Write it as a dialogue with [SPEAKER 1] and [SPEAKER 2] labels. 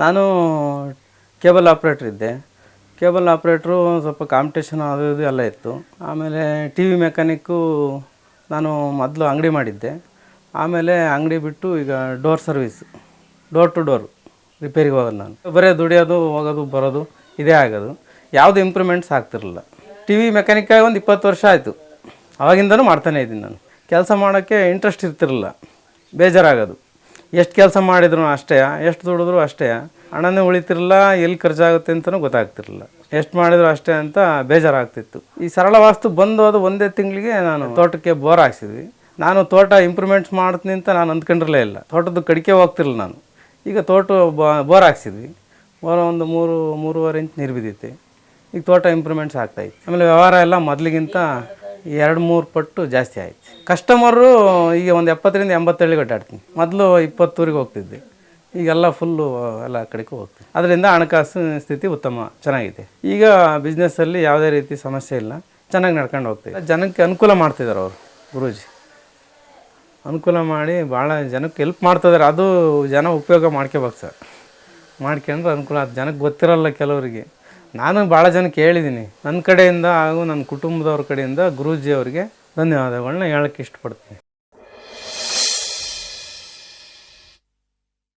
[SPEAKER 1] ನಾನು cable operator ಇದ್ದೆ. Cable operator ಸ್ವಲ್ಪ ಕಾಂಪಿಟೇಷನ್ ಅದು ಇದು ಎಲ್ಲ ಇತ್ತು. ಆಮೇಲೆ ಟಿ ವಿ ಮೆಕ್ಯಾನಿಕ್ಕು ನಾನು ಮೊದಲು ಅಂಗಡಿ ಮಾಡಿದ್ದೆ. ಆಮೇಲೆ ಅಂಗಡಿ ಬಿಟ್ಟು ಈಗ door service door to door ರಿಪೇರಿಗೆ ಹೋಗೋದು ನಾನು. ಬರೀ ದುಡಿಯೋದು, ಹೋಗೋದು, ಬರೋದು, ಇದೇ ಆಗೋದು. ಯಾವುದು ಇಂಪ್ರೂವ್ಮೆಂಟ್ಸ್ ಆಗ್ತಿರಲಿಲ್ಲ. ಟಿ ವಿ ಮೆಕ್ಯಾನಿಕ್ಕಾಗಿ ಒಂದು ಇಪ್ಪತ್ತು ವರ್ಷ ಆಯಿತು. ಅವಾಗಿಂದನೂ ಮಾಡ್ತಾನೇ ಇದ್ದೀನಿ ನಾನು. ಕೆಲಸ ಮಾಡೋಕ್ಕೆ ಇಂಟ್ರೆಸ್ಟ್ ಇರ್ತಿರಲಿಲ್ಲ. ಬೇಜಾರಾಗೋದು. ಎಷ್ಟು ಕೆಲಸ ಮಾಡಿದ್ರು ಅಷ್ಟೇ, ಎಷ್ಟು ದುಡಿದ್ರು ಅಷ್ಟೇ. ಹಣನೇ ಉಳಿತಿರಲಿಲ್ಲ, ಎಲ್ಲಿ ಖರ್ಚಾಗುತ್ತೆ ಅಂತಲೂ ಗೊತ್ತಾಗ್ತಿರಲಿಲ್ಲ. ಎಷ್ಟು ಮಾಡಿದ್ರು ಅಷ್ಟೇ ಅಂತ ಬೇಜಾರಾಗ್ತಿತ್ತು. ಈ ಸರಳ ವಾಸ್ತು ಬಂದು ಅದು ಒಂದೇ ತಿಂಗಳಿಗೆ ನಾನು ತೋಟಕ್ಕೆ ಬೋರ್ ಹಾಕ್ಸಿದ್ವಿ. ನಾನು ತೋಟ ಇಂಪ್ರೂವ್ಮೆಂಟ್ಸ್ ಮಾಡ್ತೀನಿ ಅಂತ ನಾನು ಅಂದ್ಕೊಂಡಿರಲೇ ಇಲ್ಲ. ತೋಟದ ಕಡಿಕೆ ಹೋಗ್ತಿರಲಿಲ್ಲ ನಾನು. ಈಗ ತೋಟ ಬೋರ್ ಹಾಕ್ಸಿದ್ವಿ. ಬೋರ್ ಒಂದು ಮೂರು, ಮೂರುವರೆ ಇಂಚ್ ನೀರು ಬಿದ್ದೈತೆ ಈಗ ತೋಟ ಇಂಪ್ರೂವ್ಮೆಂಟ್ಸ್ ಆಗ್ತಾಯಿತ್ತು ಆಮೇಲೆ ವ್ಯವಹಾರ ಎಲ್ಲ ಮೊದಲಿಗಿಂತ ಎರಡು ಮೂರು ಪಟ್ಟು ಜಾಸ್ತಿ ಆಯಿತು. ಕಸ್ಟಮರು ಈಗ ಒಂದು ಎಪ್ಪತ್ತರಿಂದ ಎಂಬತ್ತೇಳಿಗೆ ಕಟ್ಟಾಡ್ತೀನಿ ಮೊದಲು ಇಪ್ಪತ್ತೂರಿಗೆ ಹೋಗ್ತಿದ್ದೆ ಈಗೆಲ್ಲ ಫುಲ್ಲು ಎಲ್ಲ ಕಡೆಗೂ ಹೋಗ್ತೀನಿ ಅದರಿಂದ ಹಣಕಾಸು ಸ್ಥಿತಿ ಉತ್ತಮ, ಚೆನ್ನಾಗಿದೆ. ಈಗ ಬಿಸ್ನೆಸ್ಸಲ್ಲಿ ಯಾವುದೇ ರೀತಿ ಸಮಸ್ಯೆ ಇಲ್ಲ. ಚೆನ್ನಾಗಿ ನಡ್ಕೊಂಡು ಹೋಗ್ತೀವಿ ಜನಕ್ಕೆ ಅನುಕೂಲ ಮಾಡ್ತಿದ್ದಾರೆ ಅವರು, ಗುರೂಜಿ. ಅನುಕೂಲ ಮಾಡಿ ಭಾಳ ಜನಕ್ಕೆ ಹೆಲ್ಪ್ ಮಾಡ್ತಿದ್ದಾರೆ ಅದು ಜನ ಉಪಯೋಗ ಮಾಡ್ಕೋಬೇಕು ಸರ್. ಮಾಡ್ಕೊಂಡ್ರೆ ಅನುಕೂಲ ಅದು ಜನಕ್ಕೆ ಗೊತ್ತಿರಲ್ಲ ಕೆಲವರಿಗೆ. ನಾನು ಭಾಳ ಜನ ಕೇಳಿದ್ದೀನಿ. ನನ್ನ ಕಡೆಯಿಂದ ಹಾಗೂ ನನ್ನ ಕುಟುಂಬದವ್ರ ಕಡೆಯಿಂದ ಗುರೂಜಿ ಅವರಿಗೆ ಧನ್ಯವಾದಗಳನ್ನ ಹೇಳಕ್ಕೆ ಇಷ್ಟಪಡ್ತೀನಿ.